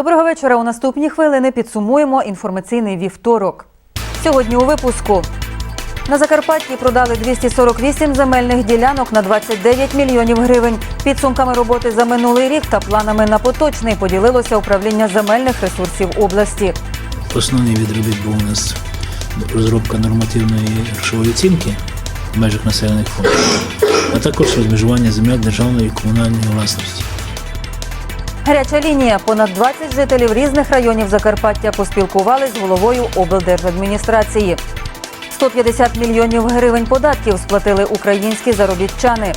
Доброго вечора. У наступні хвилини підсумуємо інформаційний вівторок. Сьогодні у випуску. На Закарпатті продали 248 земельних ділянок на 29 мільйонів гривень. Підсумками роботи за минулий рік та планами на поточний поділилося управління земельних ресурсів області. Основний від робіт був у нас розробка нормативної грошової оцінки в межах населених пунктів, а також розмежування земель державної і комунальної власності. Гаряча лінія. Понад 20 жителів різних районів Закарпаття поспілкувались з головою облдержадміністрації. 150 мільйонів гривень податків сплатили українські заробітчани.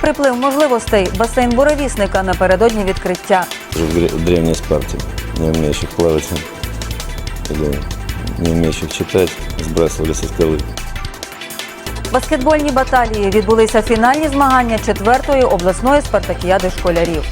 Приплив можливостей. Басейн буревісника напередодні відкриття. Уже в дре- в не умеющих плавать или не умеющих читать, сбрасывали со скалы. Баскетбольні баталії відбулися фінальні змагання четвертої обласної спартакіади школярів.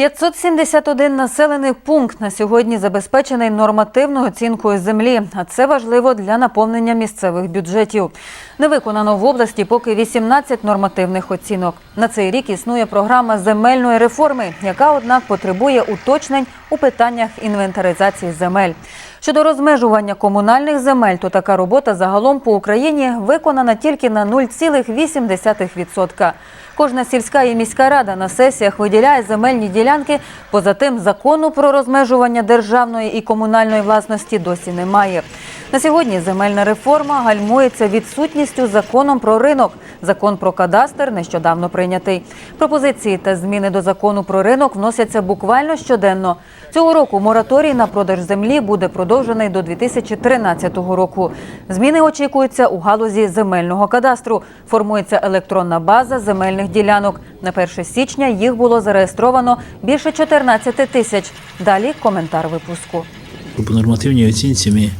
571 населений пункт на сьогодні забезпечений нормативною оцінкою землі, а це важливо для наповнення місцевих бюджетів. Не виконано в області поки 18 нормативних оцінок. На цей рік існує програма земельної реформи, яка однак потребує уточнень у питаннях інвентаризації земель. Щодо розмежування комунальних земель, то така робота загалом по Україні виконана тільки на 0,8%. Кожна сільська і міська рада на сесіях виділяє земельні ділянки. Поза тим, закону про розмежування державної і комунальної власності досі немає. На сьогодні земельна реформа гальмується відсутністю законом про ринок. Закон про кадастр нещодавно прийнятий. Пропозиції та зміни до закону про ринок вносяться буквально щоденно. Цього року мораторій на продаж землі буде продовжений до 2013 року. Зміни очікуються у галузі земельного кадастру. Формується електронна база земельних ділянок. На 1 січня їх було зареєстровано більше 14 тисяч. Далі коментар випуску. По нормативній оцінці ми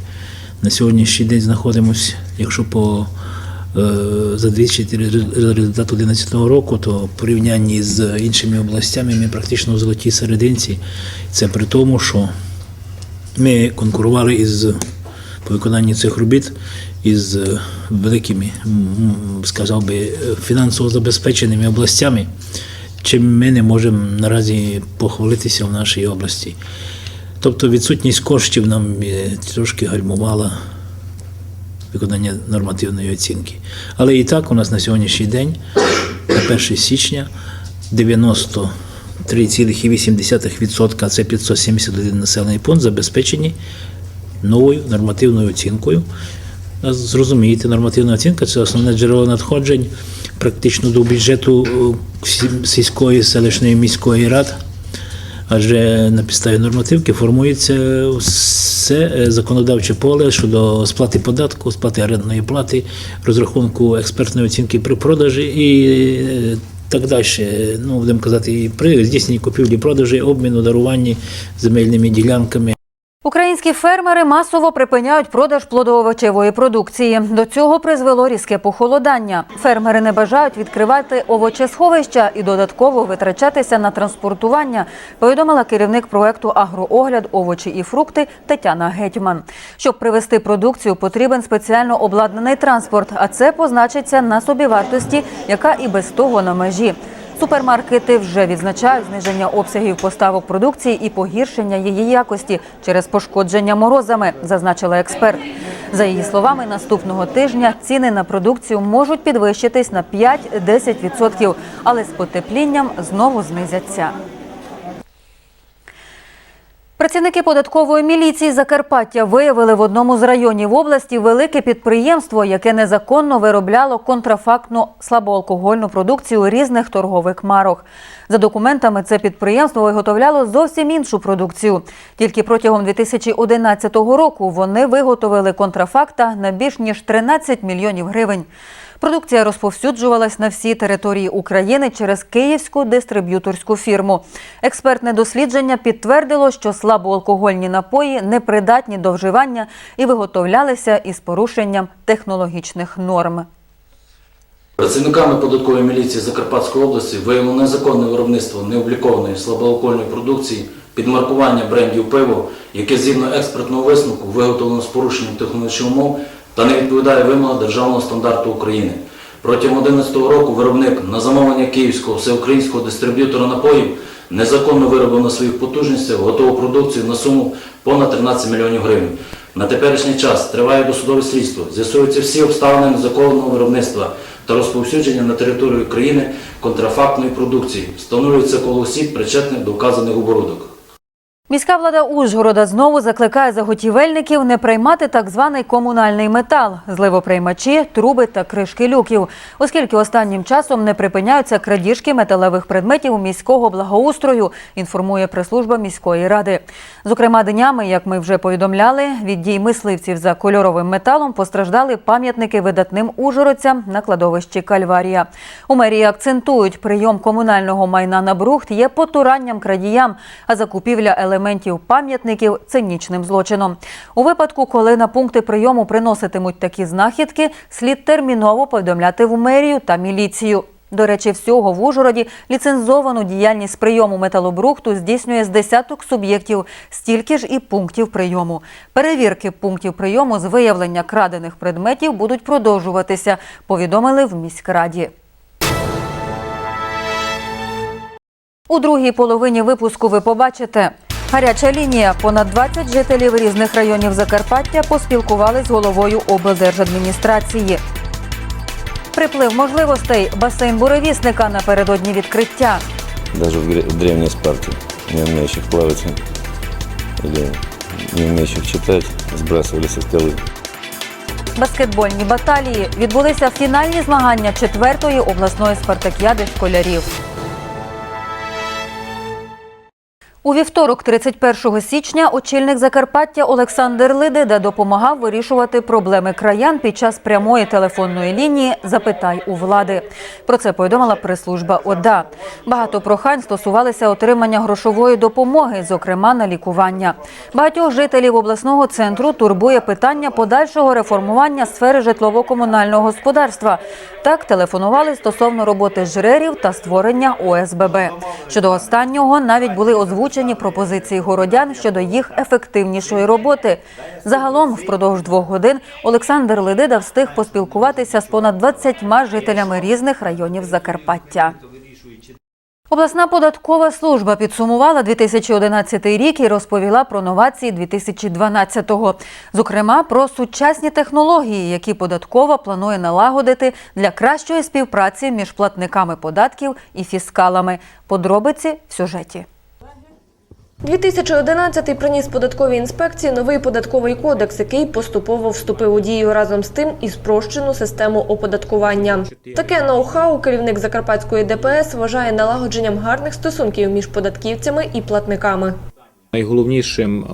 на сьогоднішній день знаходимося, якщо по е, за 200 результат 2011 року, то в порівнянні з іншими областями ми практично в золотій серединці. Це при тому, що ми конкурували із по виконанні цих робіт із е, великими, сказав би, фінансово забезпеченими областями, чим ми не можемо наразі похвалитися в нашій області. Тобто відсутність коштів нам е, трошки гальмувала виконання нормативної оцінки. Але і так у нас на сьогоднішній день, на 1 січня, 93,8% це 571 населений пункт забезпечені новою нормативною оцінкою. Зрозумієте, нормативна оцінка це основне джерело надходжень практично до бюджету е, сільської, селищної міської рад. Адже на підставі нормативки формується все е, законодавче поле щодо сплати податку, сплати орендної плати, розрахунку експертної оцінки при продажі і е, так далі. Ну, будемо казати, при здійсненні купівлі продажі, обміну, даруванні земельними ділянками. Українські фермери масово припиняють продаж плодоовочевої продукції. До цього призвело різке похолодання. Фермери не бажають відкривати овочесховища і додатково витрачатися на транспортування. Повідомила керівник проекту Агроогляд овочі і фрукти Тетяна Гетьман. Щоб привезти продукцію, потрібен спеціально обладнаний транспорт, а це позначиться на собівартості, яка і без того на межі. Супермаркети вже відзначають зниження обсягів поставок продукції і погіршення її якості через пошкодження морозами, зазначила експерт. За її словами, наступного тижня ціни на продукцію можуть підвищитись на 5-10%, але з потеплінням знову знизяться. Працівники податкової міліції Закарпаття виявили в одному з районів області велике підприємство, яке незаконно виробляло контрафактну слабоалкогольну продукцію різних торгових марок. За документами, це підприємство виготовляло зовсім іншу продукцію. Тільки протягом 2011 року вони виготовили контрафакта на більш ніж 13 мільйонів гривень. Продукція розповсюджувалась на всій території України через київську дистриб'юторську фірму. Експертне дослідження підтвердило, що слабоалкогольні напої непридатні до вживання і виготовлялися із порушенням технологічних норм. Працівниками податкової міліції Закарпатської області виявлено незаконне виробництво необлікованої слабоалкогольної продукції під маркування брендів пиво, яке згідно експертного висновку виготовлено з порушенням технологічних умов та не відповідає вимогам державного стандарту України. Протягом 2011 року виробник на замовлення київського всеукраїнського дистриб'ютора напоїв незаконно виробив на своїх потужностях готову продукцію на суму понад 13 мільйонів гривень. На теперішній час триває досудове слідство, з'ясуються всі обставини незаконного виробництва та розповсюдження на територію країни контрафактної продукції. Встановлюється коло осіб, причетних до вказаних оборудок. Міська влада Ужгорода знову закликає заготівельників не приймати так званий комунальний метал – зливоприймачі, труби та кришки люків, оскільки останнім часом не припиняються крадіжки металевих предметів міського благоустрою, інформує прес-служба міської ради. Зокрема, днями, як ми вже повідомляли, від дій мисливців за кольоровим металом постраждали пам'ятники видатним ужгородцям на кладовищі Кальварія. У мерії акцентують, прийом комунального майна на брухт є потуранням крадіям, а закупівля елементів пам'ятників цинічним злочином. У випадку, коли на пункти прийому приноситимуть такі знахідки, слід терміново повідомляти в мерію та міліцію. До речі, всього в Ужгороді ліцензовану діяльність прийому металобрухту здійснює з десяток суб'єктів, стільки ж і пунктів прийому. Перевірки пунктів прийому з виявлення крадених предметів будуть продовжуватися, повідомили в міськраді. У другій половині випуску ви побачите. Гаряча лінія. Понад 20 жителів різних районів Закарпаття поспілкували з головою облдержадміністрації. Приплив можливостей. Басейн буревісника напередодні відкриття. Даже в, древней Спарте, не умеющих плавать или не умеющих читать, сбрасывали со скалы. Баскетбольні баталії відбулися фінальні змагання четвертої обласної спартакіади школярів. У вівторок, 31 січня, очільник Закарпаття Олександр Лидида допомагав вирішувати проблеми краян під час прямої телефонної лінії Запитай у влади. Про це повідомила прес-служба ОДА. Багато прохань стосувалися отримання грошової допомоги, зокрема на лікування. Багатьох жителів обласного центру турбує питання подальшого реформування сфери житлово-комунального господарства. Так телефонували стосовно роботи жрерів та створення ОСББ. Щодо останнього навіть були озвучені пропозиції городян щодо їх ефективнішої роботи. Загалом, впродовж двох годин Олександр Ледида встиг поспілкуватися з понад 20 жителями різних районів Закарпаття. Обласна податкова служба підсумувала 2011 рік і розповіла про новації 2012-го. Зокрема, про сучасні технології, які податкова планує налагодити для кращої співпраці між платниками податків і фіскалами. Подробиці в сюжеті. 2011 приніс податковій інспекції новий податковий кодекс, який поступово вступив у дію разом з тим і спрощену систему оподаткування. Таке ноу-хау керівник Закарпатської ДПС вважає налагодженням гарних стосунків між податківцями і платниками. Найголовнішим е,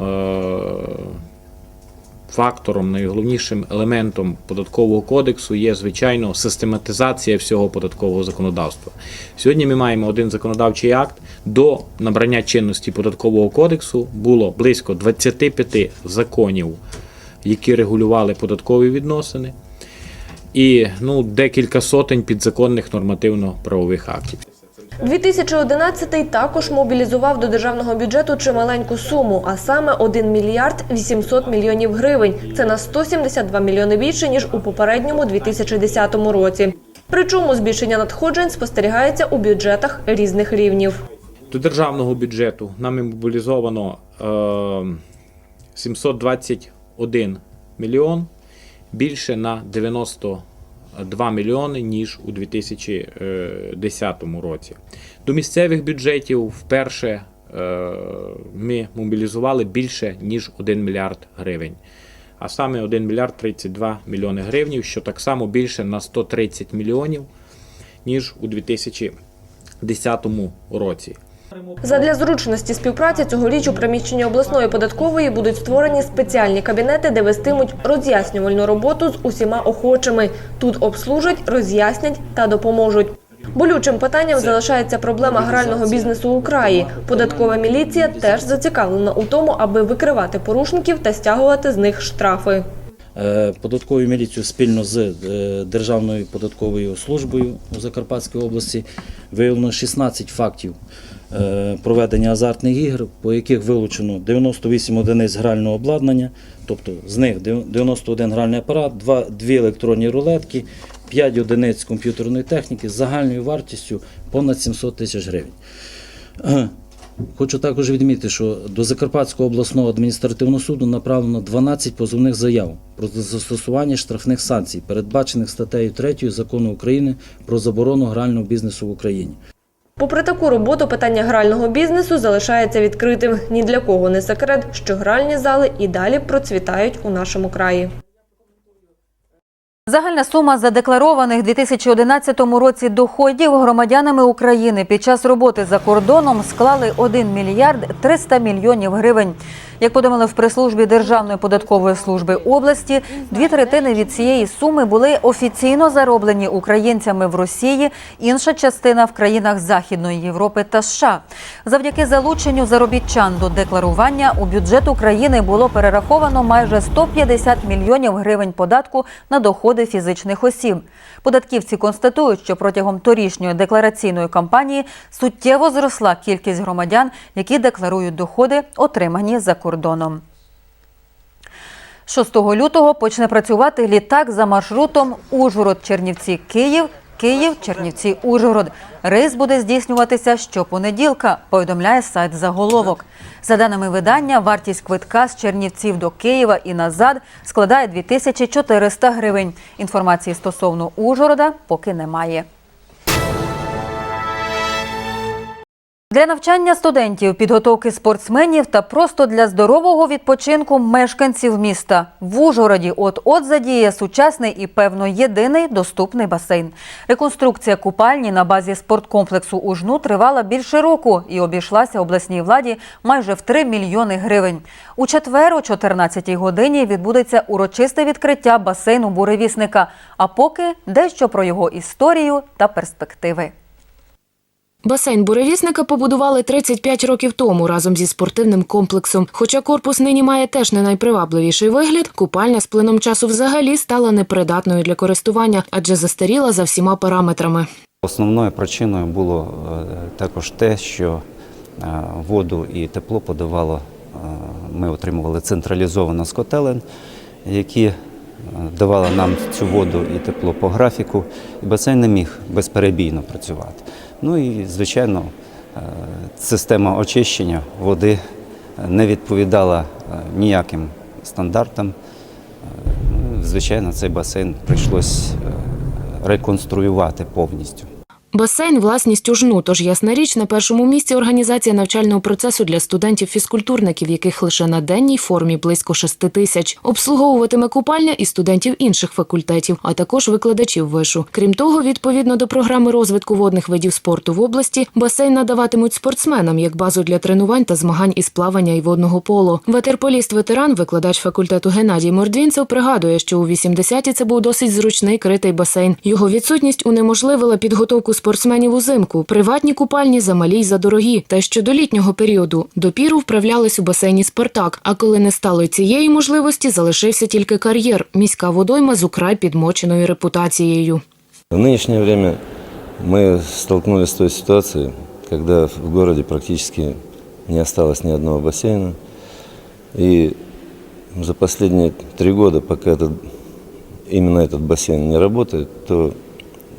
фактором, найголовнішим елементом податкового кодексу є, звичайно, систематизація всього податкового законодавства. Сьогодні ми маємо один законодавчий акт. До набрання чинності податкового кодексу було близько 25 законів, які регулювали податкові відносини, і ну, декілька сотень підзаконних нормативно-правових актів. 2011 також мобілізував до державного бюджету чималеньку суму, а саме 1 мільярд 800 мільйонів гривень. Це на 172 мільйони більше ніж у попередньому 2010 році. Причому збільшення надходжень спостерігається у бюджетах різних рівнів. До державного бюджету нами мобілізовано е, 721 мільйон, більше на 92 мільйони, ніж у 2010 році. До місцевих бюджетів вперше е, ми мобілізували більше, ніж 1 мільярд гривень. А саме 1 мільярд 32 мільйони гривень, що так само більше на 130 мільйонів, ніж у 2010 році. Задля зручності співпраці цьогоріч у приміщенні обласної податкової будуть створені спеціальні кабінети, де вестимуть роз'яснювальну роботу з усіма охочими. Тут обслужать, роз'яснять та допоможуть. Болючим питанням залишається проблема грального бізнесу у краї. Податкова міліція теж зацікавлена у тому, аби викривати порушників та стягувати з них штрафи. Е, Податковою міліцією спільно з е, Державною податковою службою у Закарпатській області виявлено 16 фактів проведення азартних ігор, по яких вилучено 98 одиниць грального обладнання, тобто з них 91 гральний апарат, 2, 2 електронні рулетки, 5 одиниць комп'ютерної техніки з загальною вартістю понад 700 тисяч гривень. Е, Хочу також відмітити, що до Закарпатського обласного адміністративного суду направлено 12 позовних заяв про застосування штрафних санкцій, передбачених статтею 3 закону України про заборону грального бізнесу в Україні. Попри таку роботу, питання грального бізнесу залишається відкритим. Ні для кого не секрет, що гральні зали і далі процвітають у нашому краї. Загальна сума задекларованих у 2011 році доходів громадянами України під час роботи за кордоном склали 1 мільярд 300 мільйонів гривень. Як повідомили в прес-службі Державної податкової служби області, дві третини від цієї суми були офіційно зароблені українцями в Росії, інша частина в країнах Західної Європи та США. Завдяки залученню заробітчан до декларування у бюджет України було перераховано майже 150 мільйонів гривень податку на доходи фізичних осіб. Податківці констатують, що протягом торішньої деклараційної кампанії суттєво зросла кількість громадян, які декларують доходи, отримані за кордоном. 6 лютого почне працювати літак за маршрутом Ужгород-Чернівці-Київ, Київ-Чернівці-Ужгород. Рейс буде здійснюватися щопонеділка, повідомляє сайт заголовок. За даними видання, вартість квитка з Чернівців до Києва і назад складає 2400 гривень. Інформації стосовно Ужгорода поки немає. Для навчання студентів, підготовки спортсменів та просто для здорового відпочинку мешканців міста в Ужгороді от-от задіє сучасний і певно єдиний доступний басейн. Реконструкція купальні на базі спорткомплексу Ужну тривала більше року і обійшлася обласній владі майже в 3 мільйони гривень. У четвер о 14-й годині відбудеться урочисте відкриття басейну буревісника. А поки дещо про його історію та перспективи. Басейн буревісника побудували 35 років тому разом зі спортивним комплексом. Хоча корпус нині має теж не найпривабливіший вигляд, купальня з плином часу взагалі стала непридатною для користування, адже застаріла за всіма параметрами. Основною причиною було е, також те, що е, воду і тепло подавало, е, ми отримували централізовано з котелень, які е, давали нам цю воду і тепло по графіку, і басейн не міг безперебійно працювати. Ну і, звичайно, е, система очищення води не відповідала е, ніяким стандартам. Е, ну, Звичайно, цей басейн прийшлось е, реконструювати повністю. Басейн власність ужну, тож ясна річ на першому місці організація навчального процесу для студентів-фізкультурників, яких лише на денній формі близько 6 тисяч. Обслуговуватиме купальня і студентів інших факультетів, а також викладачів вишу. Крім того, відповідно до програми розвитку водних видів спорту в області, басейн надаватимуть спортсменам як базу для тренувань та змагань із плавання і водного поло. Ветерполіст-ветеран, викладач факультету Геннадій Мордвінцев, пригадує, що у 80-ті це був досить зручний критий басейн. Його відсутність унеможливила підготовку спортсменів узимку. Приватні купальні замалі й задорогі. Та що до літнього періоду допіру вправлялись у басейні Спартак. А коли не стало й цієї можливості, залишився тільки кар'єр. Міська водойма з украй підмоченою репутацією. В нынешнее время мы столкнулись с той ситуацией, когда в городе практически не осталось ни одного бассейна. И за последние три года, пока этот, именно этот бассейн не работает, то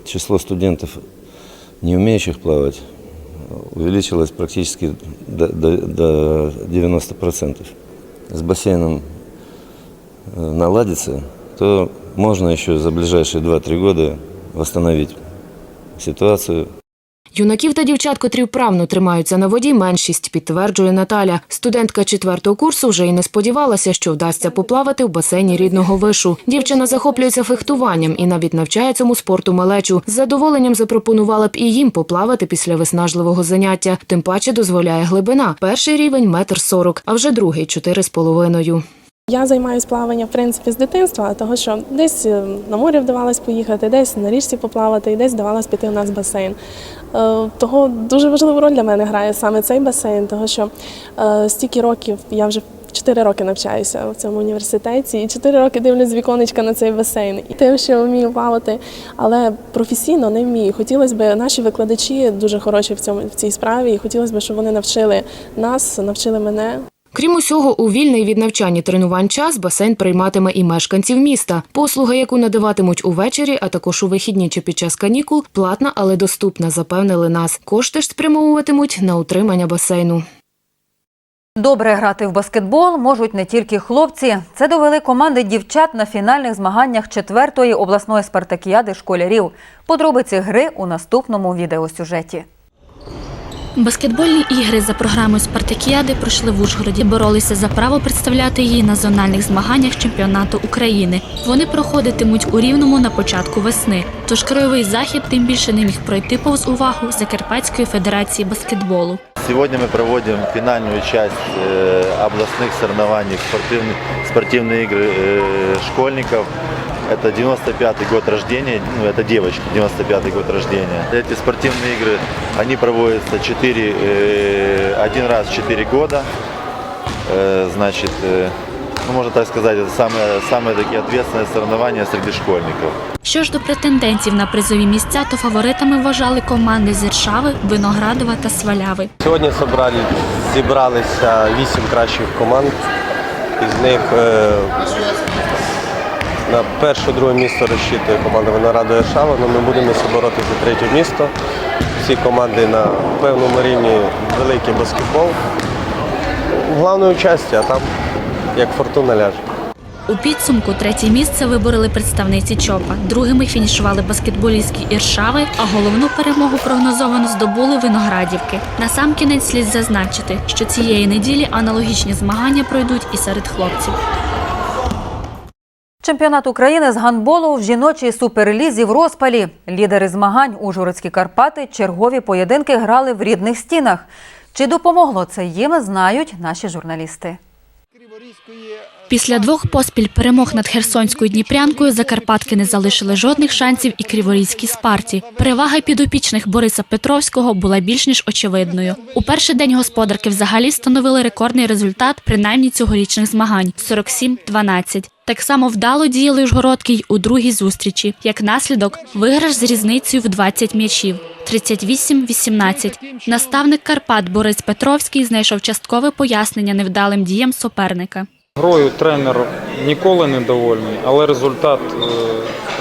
число студентов, Не умеющих плавать, увеличилось практически до, до, до 90%. С бассейном э, наладится, то можно еще за ближайшие 2-3 года восстановить ситуацию. Юнаків та дівчат, котрі вправно тримаються на воді, меншість, підтверджує Наталя. Студентка четвертого курсу вже й не сподівалася, що вдасться поплавати в басейні рідного вишу. Дівчина захоплюється фехтуванням і навіть навчає цьому спорту малечу. З задоволенням запропонувала б і їм поплавати після виснажливого заняття. Тим паче дозволяє глибина. Перший рівень метр сорок, а вже другий чотири з половиною. Я займаюся плаванням в принципі з дитинства, того що десь е, на море вдавалось поїхати, десь на річці поплавати, і десь вдавалось піти у нас басейн. Е, Того дуже важливу роль для мене грає саме цей басейн, того що е, стільки років я вже 4 роки навчаюся в цьому університеті, і 4 роки дивлюсь з віконечка на цей басейн. І тим, що вмію плавати, але професійно не вмію. Хотілося б, наші викладачі дуже хороші в цьому в цій справі, і хотілося б, щоб вони навчили нас, навчили мене. Крім усього, у вільний від навчання тренувань час басейн прийматиме і мешканців міста. Послуга, яку надаватимуть увечері, а також у вихідні чи під час канікул, платна, але доступна, запевнили нас. Кошти ж спрямовуватимуть на утримання басейну. Добре грати в баскетбол можуть не тільки хлопці. Це довели команди дівчат на фінальних змаганнях четвертої обласної спартакіади школярів. Подробиці гри у наступному відеосюжеті. Баскетбольні ігри за програмою Спартакіади пройшли в Ужгороді. Боролися за право представляти її на зональних змаганнях чемпіонату України. Вони проходитимуть у рівному на початку весни. Тож краєвий захід тим більше не міг пройти повз увагу Закарпатської федерації баскетболу. Сегодня мы проводим финальную часть э, областных соревнований спортивных, спортивные игры э, школьников. Это 95-й год рождения, ну это девочки, 95-й год рождения. Эти спортивные игры, они проводятся 4, э, один раз в 4 года. Э, значит, э, ну, можно так сказать, это самые, самые такие ответственные соревнования среди школьников. Що ж до претендентів на призові місця, то фаворитами вважали команди з Іршави, Виноградова та Сваляви. Сьогодні зібрали, зібралися вісім кращих команд. Із них е, на перше, друге місто розчитує команда Винограду Шава, але ми будемо боротися за третє місто. Всі команди на певному рівні великий баскетбол. Головне участь, а там як фортуна ляже. У підсумку третє місце вибороли представниці ЧОПа. Другими фінішували баскетболістські Іршави, а головну перемогу прогнозовано здобули виноградівки. Насамкінець слід зазначити, що цієї неділі аналогічні змагання пройдуть і серед хлопців. Чемпіонат України з гандболу в жіночій суперлізі в розпалі. Лідери змагань Ужгородські Карпати чергові поєдинки грали в рідних стінах. Чи допомогло це їм, знають наші журналісти. Після двох поспіль перемог над Херсонською Дніпрянкою Закарпатки не залишили жодних шансів і Криворізькій спарті. Перевага підопічних Бориса Петровського була більш ніж очевидною. У перший день господарки взагалі становили рекордний результат принаймні цьогорічних змагань 47-12. Так само вдало діяли Ужгородки й у другій зустрічі. Як наслідок, виграш з різницею в 20 м'ячів. 38-18. Наставник Карпат Борис Петровський знайшов часткове пояснення невдалим діям суперника. Грою тренер ніколи не довольний, але результат, е,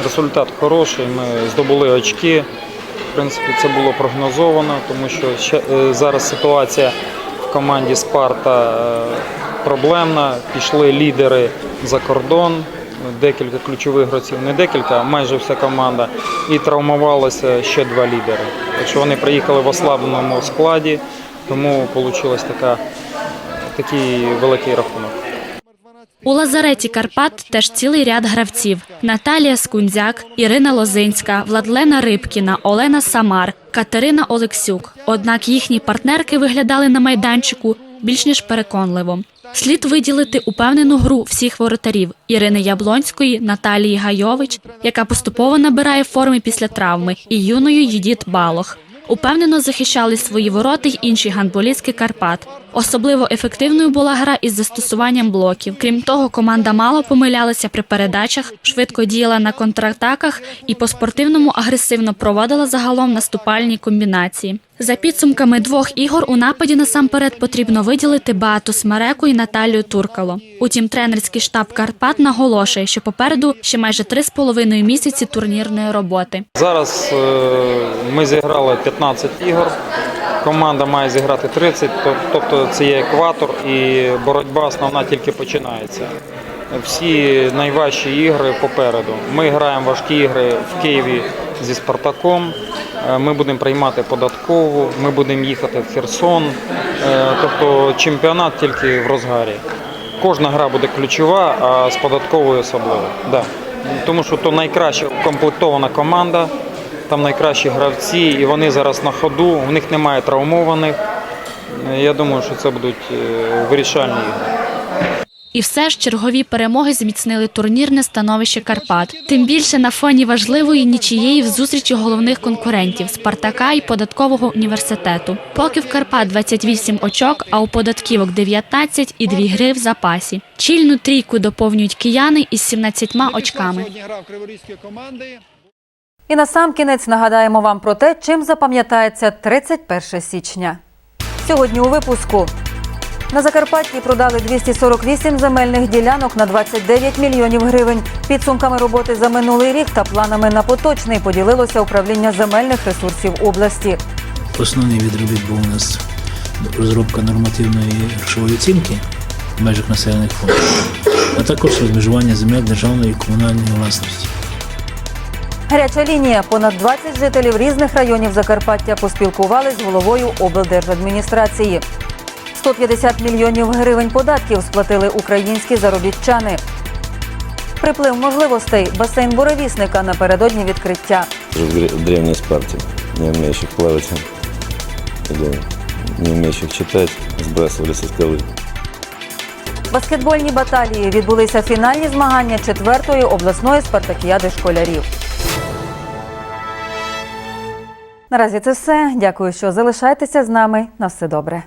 результат хороший. Ми здобули очки. В принципі, це було прогнозовано, тому що е, зараз ситуація в команді Спарта е, проблемна. Пішли лідери за кордон, декілька ключових гравців, не декілька, а майже вся команда. І травмувалося ще два лідери. Так що вони приїхали в ослабленому складі, тому вийшла така, такий великий рахунок. У лазареті Карпат теж цілий ряд гравців: Наталія Скунзяк, Ірина Лозинська, Владлена Рибкіна, Олена Самар, Катерина Олексюк. Однак їхні партнерки виглядали на майданчику більш ніж переконливо. Слід виділити упевнену гру всіх воротарів Ірини Яблонської, Наталії Гайович, яка поступово набирає форми після травми, і юною Їдіт Балох. Упевнено захищали свої ворота й інші гандболістки Карпат. Особливо ефективною була гра із застосуванням блоків. Крім того, команда мало помилялася при передачах, швидко діяла на контратаках і по-спортивному агресивно проводила загалом наступальні комбінації. За підсумками двох ігор у нападі насамперед потрібно виділити Беату Смереку і Наталію Туркало. Утім, тренерський штаб Карпат наголошує, що попереду ще майже три з половиною місяці турнірної роботи. Зараз е, ми зіграли 15 ігор. Команда має зіграти 30, тобто це є екватор, і боротьба основна тільки починається. Всі найважчі ігри попереду. Ми граємо важкі ігри в Києві зі Спартаком. Е, Ми будемо приймати податкову, ми будемо їхати в Херсон. Е, Тобто чемпіонат тільки в розгарі. Кожна гра буде ключова, а з податковою особливо. Да. Тому що то найкраща укомплектована команда, там найкращі гравці, і вони зараз на ходу, у них немає травмованих. Е, Я думаю, що це будуть вирішальні ігри. І все ж чергові перемоги зміцнили турнірне становище Карпат. Тим більше на фоні важливої нічієї в зустрічі головних конкурентів Спартака і податкового університету. Поки в Карпат 28 очок, а у податківок 19 і 2 гри в запасі. Чільну трійку доповнюють кияни із 17 очками. І насамкінець нагадаємо вам про те, чим запам'ятається 31 січня. Сьогодні у випуску На Закарпатті продали 248 земельних ділянок на 29 мільйонів гривень. Підсумками роботи за минулий рік та планами на поточний поділилося управління земельних ресурсів області. Основний від робіт був у нас розробка нормативної грошової оцінки в межах населених пунктів, а також розмежування земель державної і комунальної власності. Гаряча лінія. Понад 20 жителів різних районів Закарпаття поспілкувались з головою облдержадміністрації. 150 мільйонів гривень податків сплатили українські заробітчани. Приплив можливостей. Басейн буревісника напередодні відкриття. В древней Спарте, не умеющих плавать или не умеющих читать, сбрасывали со скалы. Баскетбольні баталії відбулися фінальні змагання четвертої обласної спартакіади школярів. Наразі це все. Дякую, що залишаєтеся з нами. На все добре.